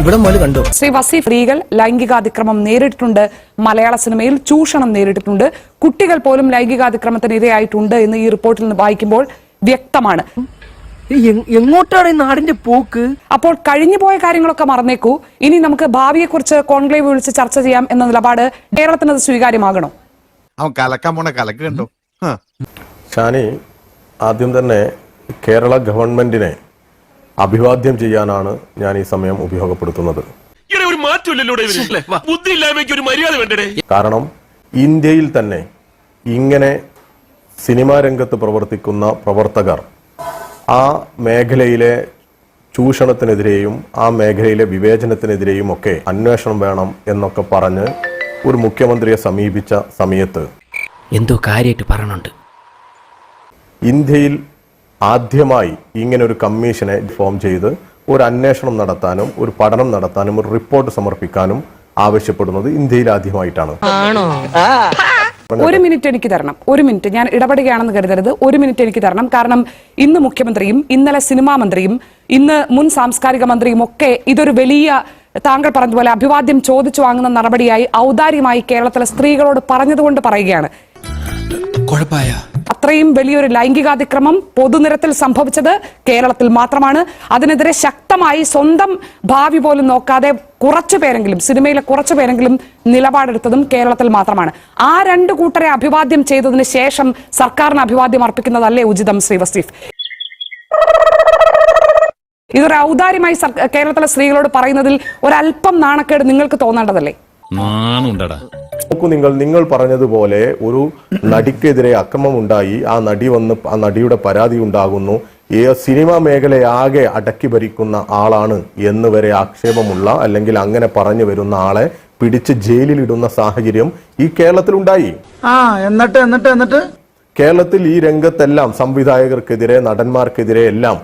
ഇവിടെ മുതൽ കണ്ടു. ശ്രീ വസീഫ് സ്ത്രീകൾ ലൈംഗികാതിക്രമം നേരിട്ടിട്ടുണ്ട്. മലയാള സിനിമയിൽ ചൂഷണം നേരിട്ടിട്ടുണ്ട്. കുട്ടികൾ പോലും ലൈംഗികാതിക്രമത്തിന് ഇരയായിട്ടുണ്ട് എന്ന് ഈ റിപ്പോർട്ടിൽ നിന്ന് വായിക്കുമ്പോൾ വ്യക്തമാണ്. എങ്ങോട്ടാണ് ഈ നാടിന്റെ പോക്ക്? അപ്പോൾ കഴിഞ്ഞു പോയ കാര്യങ്ങളൊക്കെ മറന്നേക്കൂ. ഇനി നമുക്ക് ഭാവിയെക്കുറിച്ച് കോൺക്ലേവ് വിളിച്ച് ചർച്ച ചെയ്യാം എന്ന നിലപാട് കേരളത്തിന് അത് സ്വീകാര്യമാകണോ. അവൻ കലക്കാൻ പോണ കലക്ക് കണ്ടോ. ഷാനി ആദ്യം തന്നെ കേരള ഗവൺമെന്റിനെ അഭിവാദ്യം ചെയ്യാനാണ് ഞാൻ ഈ സമയം ഉപയോഗപ്പെടുത്തുന്നത്. ഇവിടെ ഒരു മാറ്റമില്ലല്ലോ ഇവർ. ബുദ്ധി ഇല്ലായ്മയ്ക്ക് ഒരു മര്യാദ വേണ്ടേ കാരണം ഇന്ത്യയിൽ തന്നെ ഇങ്ങനെ സിനിമാ രംഗത്ത് പ്രവർത്തിക്കുന്ന പ്രവർത്തകർ ആ മേഖലയിലെ ചൂഷണത്തിനെതിരെയും ആ മേഖലയിലെ വിവേചനത്തിനെതിരെയും ഒക്കെ അന്വേഷണം വേണം എന്നൊക്കെ പറഞ്ഞ് ഒരു മുഖ്യമന്ത്രിയെ സമീപിച്ച സമയത്ത് എന്തോ കാര്യമായിട്ട് പറയണുണ്ട്. ഇന്ത്യയിൽ ആദ്യമായി ഇങ്ങനെ ഒരു കമ്മീഷനെ ഫോം ചെയ്ത് ഒരു അന്വേഷണം നടത്താനും ഒരു പഠനം നടത്താനും ഒരു റിപ്പോർട്ട് സമർപ്പിക്കാനും ആവശ്യപ്പെടുന്നത് ഇന്ത്യയിൽ ആദ്യമായിട്ടാണ്. ഒരു മിനിറ്റ് എനിക്ക് തരണം. ഒരു മിനിറ്റ്. ഞാൻ ഇടപെടുകയാണെന്ന് കരുതരുത്. ഒരു മിനിറ്റ് എനിക്ക് തരണം. കാരണം ഇന്ന് മുഖ്യമന്ത്രിയും ഇന്നലെ സിനിമാ മന്ത്രിയും ഇന്ന് മുൻ സാംസ്കാരിക മന്ത്രിയും ഒക്കെ ഇതൊരു വലിയ താങ്കൾ പറഞ്ഞതുപോലെ അഭിവാദ്യം ചോദിച്ചു വാങ്ങുന്ന നടപടിയായി ഔദാര്യമായി കേരളത്തിലെ സ്ത്രീകളോട് പറഞ്ഞതുകൊണ്ട് പറയുകയാണ്. കുഴപ്പമായ? അത്രയും വലിയൊരു ലൈംഗികാതിക്രമം പൊതുനിരത്തിൽ സംഭവിച്ചത് കേരളത്തിൽ മാത്രമാണ്. അതിനെതിരെ ശക്തമായി സ്വന്തം ഭാവി പോലും നോക്കാതെ കുറച്ചു പേരെങ്കിലും സിനിമയിലെ കുറച്ചു പേരെങ്കിലും നിലപാടെടുത്തതും കേരളത്തിൽ മാത്രമാണ്. ആ രണ്ട് കൂട്ടരെ അഭിവാദ്യം ചെയ്തതിന് ശേഷം സർക്കാരിന് അഭിവാദ്യം അർപ്പിക്കുന്നതല്ലേ ഉചിതം ശ്രീ ഇതൊരു ഔദാര്യമായി കേരളത്തിലെ സ്ത്രീകളോട് പറയുന്നതിൽ ഒരല്പം നാണക്കേട് നിങ്ങൾക്ക് തോന്നേണ്ടതല്ലേ? നോക്കൂ നിങ്ങൾ നിങ്ങൾ പറഞ്ഞതുപോലെ ഒരു നടിക്കെതിരെ അക്രമം ഉണ്ടായി ആ നടി വന്ന് ആ നടിയുടെ പരാതി ഉണ്ടാകുന്നു. ഈ സിനിമാ മേഖലയാകെ അടക്കി ഭരിക്കുന്ന ആളാണ് എന്ന് വരെ ആക്ഷേപമുള്ള അല്ലെങ്കിൽ അങ്ങനെ പറഞ്ഞു വരുന്ന ആളെ പിടിച്ച് ജയിലിലിടുന്ന സാഹചര്യം ഈ കേരളത്തിലുണ്ടായി. ആ എന്നിട്ട് എന്നിട്ട് എന്നിട്ട്? കേരളത്തിൽ ഈ രംഗത്തെല്ലാം സംവിധായകർക്കെതിരെ നടന്മാർക്കെതിരെ എല്ലാം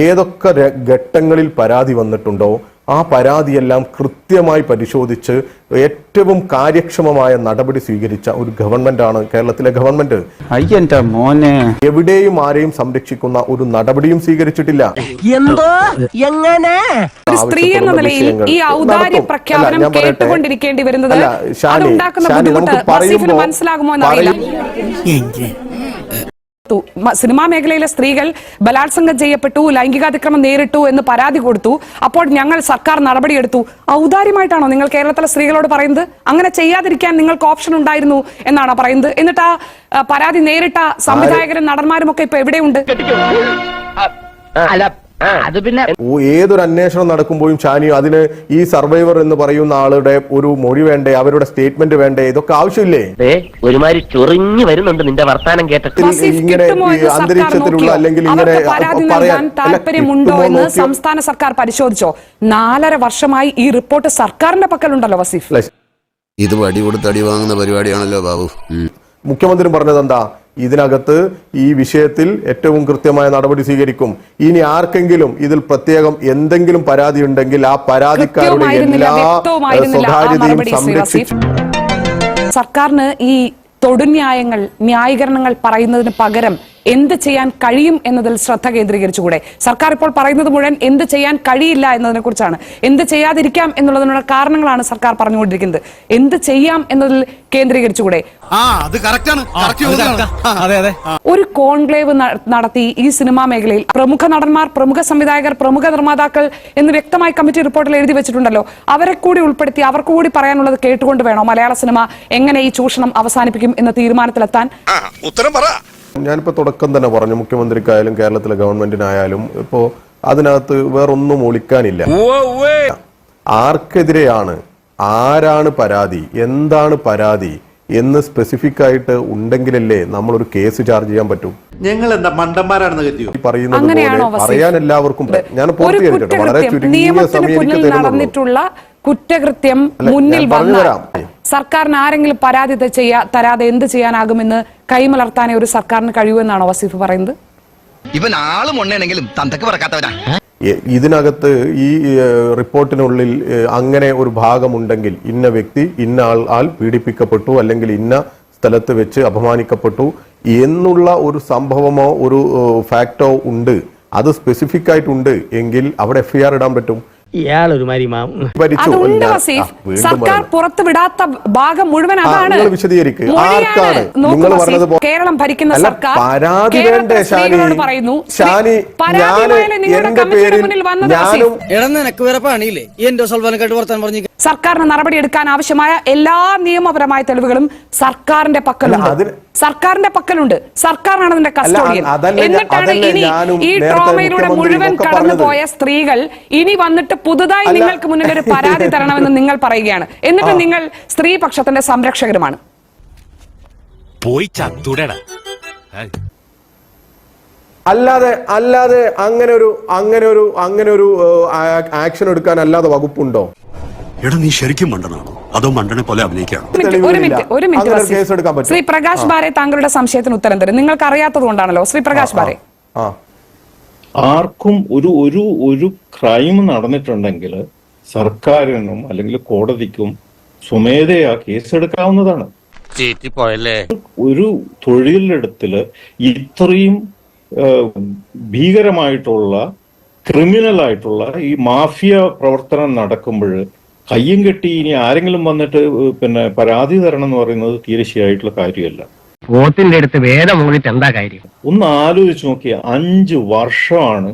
ഏതൊക്കെ ഘട്ടങ്ങളിൽ പരാതി വന്നിട്ടുണ്ടോ ആ പരാതിയെല്ലാം കൃത്യമായി പരിശോധിച്ച് ഏറ്റവും കാര്യക്ഷമമായ നടപടി സ്വീകരിച്ച ഒരു ഗവൺമെന്റാണ് കേരളത്തിലെ ഗവൺമെന്റ്. മോനെ. എവിടെയും ആരെയും സംരക്ഷിക്കുന്ന ഒരു നടപടിയും സ്വീകരിച്ചിട്ടില്ല. എന്തോ? എങ്ങനെ? ഒരു സ്ത്രീ എന്ന നിലയിൽ ഈ ഔദാര്യ പ്രഖ്യാപനം. കേട്ടുകൊണ്ടിരിക്കേണ്ടി വരുന്നത് അതുണ്ടാക്കുന്ന ബുദ്ധിമുട്ട് മനസ്സിലാകുമോ എന്നറിയില്ല. തു- മ- സിനിമാ മേഖലയിലെ സ്ത്രീകൾ ബലാത്സംഗം ചെയ്യപ്പെട്ടു ലൈംഗികാതിക്രമം നേരിട്ടു എന്ന് പരാതി കൊടുത്തു. അപ്പോൾ ഞങ്ങൾ സർക്കാർ നടപടിയെടുത്തു. ഔദാര്യമായിട്ടാണോ നിങ്ങൾ കേരളത്തിലെ സ്ത്രീകളോട് പറയുന്നത്? അങ്ങനെ ചെയ്യാതിരിക്കാൻ നിങ്ങൾക്ക് ഓപ്ഷൻ ഉണ്ടായിരുന്നു എന്നാണോ പറയുന്നത്? എന്നിട്ട് ആ ആ, പരാതി നേരിട്ട സംവിധായകരും നടന്മാരും ഒക്കെ ഇപ്പൊ എവിടെയുണ്ട്? അല്ല അത് പിന്നെ ഓ, ഏതൊരു അന്വേഷണം നടക്കുമ്പോഴും ഷാനി അതിന് ഈ സർവൈവർ എന്ന് പറയുന്ന ആളുടെ ഒരു മൊഴി വേണ്ടേ അവരുടെ സ്റ്റേറ്റ്മെന്റ് വേണ്ടേ ഇതൊക്കെ ആവശ്യമില്ലേ? ഒരുമാതിരി ചൊറിഞ്ഞു വരുന്നുണ്ട് നിന്റെ വർത്താനം കേട്ടിട്ട് ഇങ്ങനെ അന്തരീക്ഷത്തിലുള്ള അല്ലെങ്കിൽ ഇങ്ങനെ പറയാൻ താല്പര്യമുണ്ടോ എന്ന് സംസ്ഥാന സർക്കാർ പരിശോധിച്ചോ? നാലര വർഷമായി ഈ റിപ്പോർട്ട് സർക്കാരിന്റെ പക്കലുണ്ടല്ലോ വസീഫ്. ഇത് വടി കൊടുത്ത് അടി വാങ്ങുന്ന പരിപാടിയാണല്ലോ ബാബു. മുഖ്യമന്ത്രി പറഞ്ഞത് എന്താ ഇതിനകത്ത് ഈ വിഷയത്തിൽ ഏറ്റവും കൃത്യമായ നടപടി സ്വീകരിക്കും. ഇനി ആർക്കെങ്കിലും ഇതിൽ പ്രത്യേകം എന്തെങ്കിലും പരാതി ഉണ്ടെങ്കിൽ ആ പരാതിക്കാരുടെ എല്ലാ സ്വകാര്യതയും സംരക്ഷിച്ചു സർക്കാരിന് ഈ തൊടുന്യായങ്ങൾ ന്യായീകരണങ്ങൾ പറയുന്നതിന് പകരം എന്ത് ചെയ്യാൻ കഴിയും എന്നതിൽ ശ്രദ്ധ കേന്ദ്രീകരിച്ചുകൂടെ? സർക്കാർ ഇപ്പോൾ പറയുന്നത് മുഴുവൻ എന്ത് ചെയ്യാൻ കഴിയില്ല എന്നതിനെ കുറിച്ചാണ്. എന്ത് ചെയ്യാതിരിക്കാം എന്നുള്ളതിനുള്ള കാരണങ്ങളാണ് സർക്കാർ പറഞ്ഞുകൊണ്ടിരിക്കുന്നത്. എന്ത് ചെയ്യാം എന്നതിൽ കേന്ദ്രീകരിച്ചുകൂടെ? ഒരു കോൺക്ലേവ് നടത്തി ഈ സിനിമാ മേഖലയിൽ പ്രമുഖ നടന്മാർ പ്രമുഖ സംവിധായകർ പ്രമുഖ നിർമ്മാതാക്കൾ എന്ന് വ്യക്തമായി കമ്മിറ്റി റിപ്പോർട്ടിൽ എഴുതി വെച്ചിട്ടുണ്ടല്ലോ. അവരെ കൂടി ഉൾപ്പെടുത്തി അവർക്ക് കൂടി പറയാനുള്ളത് കേട്ടുകൊണ്ട് വേണോ? മലയാള സിനിമ എങ്ങനെ ഈ ചൂഷണം അവസാനിപ്പിക്കും എന്ന തീരുമാനത്തിലെത്താൻ? ഉത്തരം പറ. ഞാനിപ്പോ തുടക്കം തന്നെ പറഞ്ഞു മുഖ്യമന്ത്രിക്കായാലും കേരളത്തിലെ ഗവൺമെന്റിനായാലും. ഇപ്പോ അതിനകത്ത് വേറൊന്നും ഒളിക്കാനില്ല. ആർക്കെതിരെയാണ് ആരാണ് പരാതി എന്താണ് പരാതി എന്ന് സ്പെസിഫിക് ആയിട്ട് ഉണ്ടെങ്കിലല്ലേ നമ്മൾ ഒരു കേസ് ചാർജ് ചെയ്യാൻ പറ്റും. ഞങ്ങൾ എന്താ മണ്ടന്മാരാണെന്ന് കരുതിയോ? പറയുന്നത് അറിയാൻ പോലെ എല്ലാവർക്കും ഞാൻ ഒരു പൂർത്തീകരിക്കട്ടെ വളരെ ചുരുങ്ങിയ സമയം നടന്നിട്ടുള്ള കുറ്റകൃത്യം മുന്നിൽ തരാം. സർക്കാരിന് ആരെങ്കിലും പരാതി ത- ചെയ്യാ തരാതെ എന്ത് ചെയ്യാനാകുമെന്ന് കൈമലർത്താനേ ഒരു സർക്കാരിന് കഴിയുമെന്നാണോ വസീഫ് പറയുന്നത്? ഇവൻ ആളും ഉണ്ടെങ്കിലും തന്തക്ക് ഇതിനകത്ത് ഈ റിപ്പോർട്ടിനുള്ളിൽ അങ്ങനെ ഒരു ഭാഗമുണ്ടെങ്കിൽ ഇന്ന വ്യക്തി ഇന്ന ആൾ ആൾ പീഡിപ്പിക്കപ്പെട്ടു അല്ലെങ്കിൽ ഇന്ന സ്ഥലത്ത് വെച്ച് അപമാനിക്കപ്പെട്ടു എന്നുള്ള ഒരു സംഭവമോ ഒരു ഫാക്ടോ ഉണ്ട്. അത് സ്പെസിഫിക് ആയിട്ടുണ്ട് എങ്കിൽ അവിടെ എഫ്ഐആർ ഇടാൻ പറ്റും. ഇയാളൊരു മാതിരി മാം. ഭരിച്ചു. അതുണ്ട് ഞാൻ- വസീഫ്. ആ, വീണ്ടും സർക്കാർ പുറത്തുവിടാത്ത വിടാത്ത ഭാഗം മുഴുവൻ അതാണ്. നിങ്ങൾ വിശദീകരിക്ക്. ആർക്കാണ്? നിങ്ങൾ കേരളം ഭരിക്കുന്ന സർക്കാർ പരാതി വേണ്ടേ, ഷാനി? പറയുന്നു. ഷാനി, നിങ്ങളുടെ എന്റെ കമ്മിറ്റിയുടെ പേരിൽ മുന്നിൽ വന്നത് ഞാനും എടാ നിനക്ക് വേറെ പണിയില്ലേ? എന്റെ സൽവാനക്കായിട്ട് വർത്താൻ പറഞ്ഞു സർക്കാരിന് നടപടിയെടുക്കാൻ ആവശ്യമായ എല്ലാ നിയമപരമായ തെളിവുകളും സർക്കാരിന്റെ പക്കലുണ്ട്. സർക്കാരിന്റെ പക്കലുണ്ട്. സർക്കാരാണ് അതിന്റെ കസ്റ്റോഡിയൻ എന്നിട്ടാണ് ഇനി ഈ ഡ്രോമയിലൂടെ ട്രോമയിലൂടെ മുഴുവൻ കടന്നുപോയ സ്ത്രീകൾ ഇനി വന്നിട്ട് പുതുതായി നിങ്ങൾക്ക് മുന്നിൽ ഒരു പരാതി തരണമെന്ന് നിങ്ങൾ പറയുകയാണ്. എന്നിട്ട് നിങ്ങൾ സ്ത്രീപക്ഷത്തിന്റെ സംരക്ഷകരുമാണ്. പോയി ചത്തുടടാ. അല്ലാതെ അല്ലാതെ അങ്ങനെ ഒരു അങ്ങനെ ഒരു അങ്ങനെ ഒരു ആക്ഷൻ എടുക്കാൻ അല്ലാതെ വകുപ്പുണ്ടോ? എടാ നീ ശരിക്കും മണ്ടനാണോ? അതോ മണ്ടനെ പോലെ അഭിനയിക്കാണോ? ഒരു മിനിറ്റ്, ഒരു മിനിറ്റ് അങ്ങനെ എടുക്കാൻ പറ്റും. ശ്രീ പ്രകാശ് ബാരെ താങ്കളുടെ സംശയത്തിന് ഉത്തരം തരും. നിങ്ങൾക്ക് അറിയാത്തത് കൊണ്ടാണല്ലോ. ശ്രീ പ്രകാശ് ബാരെ. ആ. ആർക്കും ഒരു ഒരു ഒരു ക്രൈം നടന്നിട്ടുണ്ടെങ്കിൽ സർക്കാരിനും അല്ലെങ്കിൽ കോടതിക്കും സ്വമേധയാ കേസെടുക്കാവുന്നതാണ്. പോയല്ലേ ഒരു തൊഴിലിടത്തിൽ ഇത്രയും ആ, ഭീകരമായിട്ടുള്ള ക്രിമിനൽ ആയിട്ടുള്ള ഈ മാഫിയ പ്രവർത്തനം നടക്കുമ്പോൾ കയ്യും കെട്ടി ഇനി ആരെങ്കിലും വന്നിട്ട് പിന്നെ പരാതി തരണം എന്ന് പറയുന്നത് തീരെ ശരിയായിട്ടുള്ള കാര്യമല്ല. പോത്തിന്റെ അടുത്ത് വേദം മൂന്നിട്ട് എന്താ കാര്യം? ഒന്ന് ആലോചിച്ച് നോക്കിയ അഞ്ച് വർഷമാണ്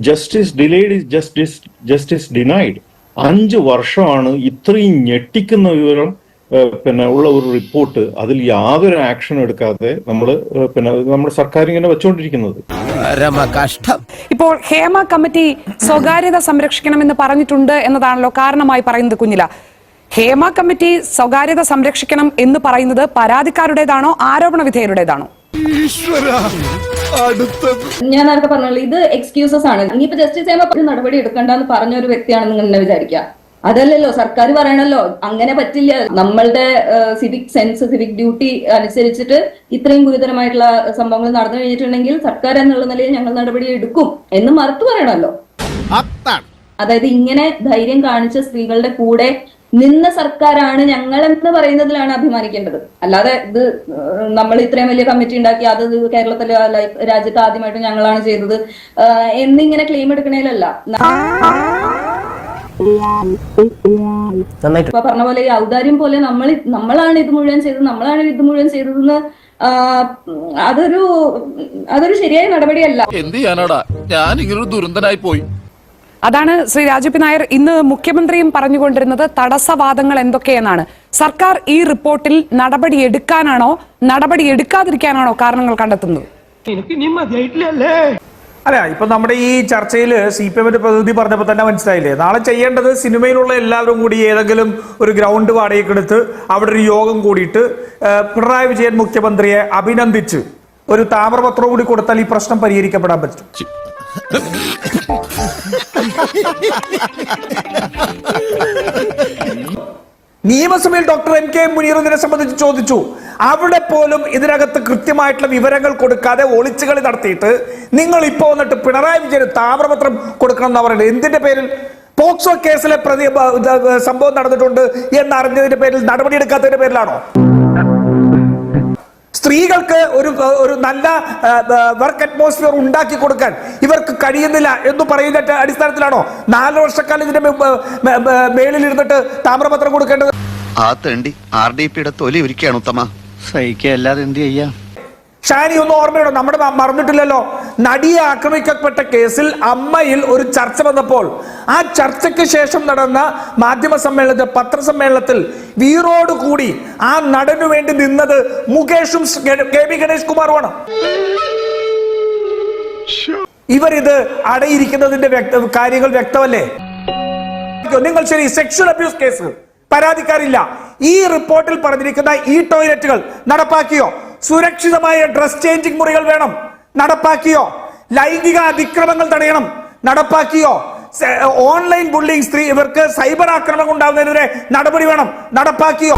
justice delayed justice justice denied അഞ്ച് വർഷമാണ് ഇത്രയും ഞെട്ടിക്കുന്ന വിവരം പിന്നെ ഉള്ള ഒരു റിപ്പോർട്ട് അതിൽ യാതൊരു ആക്ഷൻ എടുക്കാതെ നമ്മൾ പിന്നെ നമ്മുടെ സർക്കാർ ഇങ്ങനെ വെച്ചുകൊണ്ടിരിക്കുന്നത്. കഷ്ടം ഇപ്പോൾ ഹേമ കമ്മിറ്റി സ്വകാര്യത സംരക്ഷിക്കണമെന്ന് പറഞ്ഞിട്ടുണ്ട് എന്നതാണല്ലോ കാരണമായി പറയുന്നത് കുഞ്ഞില. ഹേമ കമ്മിറ്റി സ്വകാര്യത സംരക്ഷിക്കണം എന്ന് പറയുന്നത് പരാതിക്കാരുടേതാണോ ആരോപണ വിധേയരുടേതാണോ? ഞാൻ നേരത്തെ പറഞ്ഞല്ലോ ഇത് എക്സ്ക്യൂസസ് ആണ്. ഇനിയിപ്പോ ജസ്റ്റിസ് ഹേമ നടപടി എടുക്കണ്ടെന്ന് പറഞ്ഞ ഒരു വ്യക്തിയാണെന്ന് നിങ്ങൾ എന്നെ വിചാരിക്കുക. അതല്ലല്ലോ സർക്കാർ പറയണല്ലോ അങ്ങനെ പറ്റില്ല. നമ്മളുടെ സിവിക് സെൻസ് സിവിക് ഡ്യൂട്ടി അനുസരിച്ചിട്ട് ഇത്രയും ഗുരുതരമായിട്ടുള്ള സംഭവങ്ങൾ നടന്നു കഴിഞ്ഞിട്ടുണ്ടെങ്കിൽ സർക്കാർ എന്നുള്ള നിലയിൽ ഞങ്ങൾ നടപടി എടുക്കും എന്ന് മറുത്തു പറയണല്ലോ അതായത് ഇങ്ങനെ ധൈര്യം കാണിച്ച സ്ത്രീകളുടെ കൂടെ നിന്ന സർക്കാരാണ് ഞങ്ങൾ എന്ന് പറയുന്നതിലാണ് അഭിമാനിക്കേണ്ടത്. അല്ലാതെ ഇത് നമ്മൾ ഇത്രയും വലിയ കമ്മിറ്റി ഉണ്ടാക്കി അത് കേരളത്തിൽ രാജ്യത്ത് ആദ്യമായിട്ട് ഞങ്ങളാണ് ചെയ്തത് എന്നിങ്ങനെ ക്ലെയിം എടുക്കണേലല്ല. നന്നായിട്ട്. ഇപ്പൊ പറഞ്ഞ പോലെ ഈ ഔദാര്യം പോലെ നമ്മൾ നമ്മളാണ് ഇത് മുഴുവൻ ചെയ്തത് നമ്മളാണ് ഇത് മുഴുവൻ ചെയ്തതെന്ന് അതൊരു അതൊരു ശരിയായ നടപടിയല്ല. എന്ത് ചെയ്യാനാടാ? ഞാൻ ഇങ്ങനൊരു ദുരന്തനായി പോയി. അതാണ് ശ്രീ രാജു പി നായർ ഇന്ന് മുഖ്യമന്ത്രിയും പറഞ്ഞുകൊണ്ടിരുന്നത് തടസ്സവാദങ്ങൾ എന്തൊക്കെയെന്നാണ്. സർക്കാർ ഈ റിപ്പോർട്ടിൽ നടപടി എടുക്കാനാണോ നടപടി എടുക്കാതിരിക്കാനാണോ കാരണങ്ങൾ കണ്ടെത്തുന്നത്? അല്ല ഇപ്പൊ നമ്മുടെ ഈ ചർച്ചയിൽ സി പി എമ്മിന്റെ പ്രതിനിധി പറഞ്ഞപ്പോൾ തന്നെ മനസ്സിലായില്ലേ? നാളെ ചെയ്യേണ്ടത് സിനിമയിലുള്ള എല്ലാവരും കൂടി ഏതെങ്കിലും ഒരു ഗ്രൗണ്ട് വാടകയ്ക്കെടുത്ത് അവിടെ ഒരു യോഗം കൂടിയിട്ട് പിണറായി വിജയൻ മുഖ്യമന്ത്രിയെ അഭിനന്ദിച്ച് ഒരു താമ്രപത്രം കൂടി കൊടുത്താൽ ഈ പ്രശ്നം പരിഹരിക്കപ്പെടാൻ പറ്റും. നിയമസഭയിൽ ഡോക്ടർ എം കെ മുനീർ ഇതിനെ സംബന്ധിച്ച് ചോദിച്ചു. അവിടെ പോലും ഇതിനകത്ത് കൃത്യമായിട്ടുള്ള വിവരങ്ങൾ കൊടുക്കാതെ ഒളിച്ചുകളി നടത്തിയിട്ട് നിങ്ങൾ ഇപ്പോൾ വന്നിട്ട് പിണറായി വിജയൻ താമ്രപത്രം കൊടുക്കണം എന്ന് പറയുന്നത്? എന്തിന്റെ പേരിൽ? പോക്സോ കേസിലെ പ്രതി സംഭവം നടന്നിട്ടുണ്ട് എന്നറിഞ്ഞതിന്റെ പേരിൽ നടപടിയെടുക്കാത്തതിന്റെ പേരിലാണോ? സ്ത്രീകൾക്ക് ഒരു ഒരു നല്ല വർക്ക് അറ്റ്മോസ്ഫിയർ ഉണ്ടാക്കി കൊടുക്കാൻ ഇവർക്ക് കഴിയുന്നില്ല എന്ന് പറയുന്ന അടിസ്ഥാനത്തിലാണോ? നാല് വർഷക്കാലം ഇതിന്റെ മേളിൽ ഇരുന്നിട്ട് താമ്രപത്രം കൊടുക്കേണ്ടത്? ആ തേണ്ടി ആർ ഡി പിയുടെ തൊലി ഒരുക്കുകയാണ് ഉത്തമ. സഹിക്കല്ലാതെ എന്ത് ചെയ്യാം? ഷാനി ഒന്ന് ഓർമ്മയുണ്ടോ? നമ്മുടെ മറന്നിട്ടില്ലല്ലോ. നടിയെ ആക്രമിക്കപ്പെട്ട കേസിൽ അമ്മയിൽ ഒരു ചർച്ച വന്നപ്പോൾ ആ ചർച്ചയ്ക്ക് ശേഷം നടന്ന മാധ്യമ സമ്മേളനത്തിൽ പത്രസമ്മേളനത്തിൽ വീറോട് കൂടി ആ നടനു വേണ്ടി നിന്നത് മുകേഷും കെ വി ഗണേഷ് കുമാറുമാണ്. ഇവരിത് അടയിരിക്കുന്നതിന്റെ കാര്യങ്ങൾ വ്യക്തമല്ലേ? നിങ്ങൾ ശരി സെക്ഷൽ അബ്യൂസ് കേസ് പരാതിക്കാരില്ല. ഈ റിപ്പോർട്ടിൽ പറഞ്ഞിരിക്കുന്ന ഈ ടോയ്ലറ്റുകൾ നടപ്പാക്കിയോ? സുരക്ഷിതമായ ഡ്രസ് ചേഞ്ചിങ് മുറികൾ വേണം. നടപ്പാക്കിയോ? ലൈംഗിക അതിക്രമങ്ങൾ തടയണം. നടപ്പാക്കിയോ? ഓൺലൈൻ ബുള്ളിംഗ് സ്ത്രീ ഇവർക്ക് സൈബർ ആക്രമണം ഉണ്ടാകുന്നതിനെതിരെ നടപടി വേണം. നടപ്പാക്കിയോ?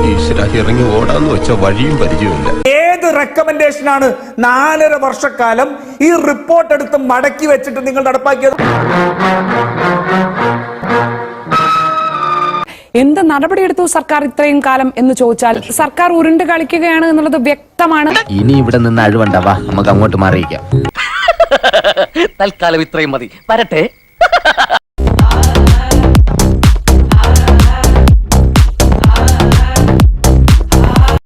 ഇറങ്ങി ഓടാന്ന് വെച്ച വഴിയും പരിചയമില്ല ഏത് റെക്കമെൻഡേഷൻ ആണ് നാലര വർഷക്കാലം ഈ റിപ്പോർട്ട് എടുത്ത് മടക്കി വെച്ചിട്ട് നിങ്ങൾ നടപ്പാക്കിയത്? എന്ത് നടപടിയെടുത്തു സർക്കാർ ഇത്രയും കാലം എന്ന് ചോദിച്ചാൽ സർക്കാർ ഉരുണ്ട് കളിക്കുകയാണ് എന്നുള്ളത് വ്യക്തമാണ്. ഇനി ഇവിടെ നിന്ന് അഴിവണ്ടാവാ നമുക്ക് അങ്ങോട്ട് മാറിയിക്കാം തൽക്കാലം ഇത്രയും മതി. വരട്ടെ.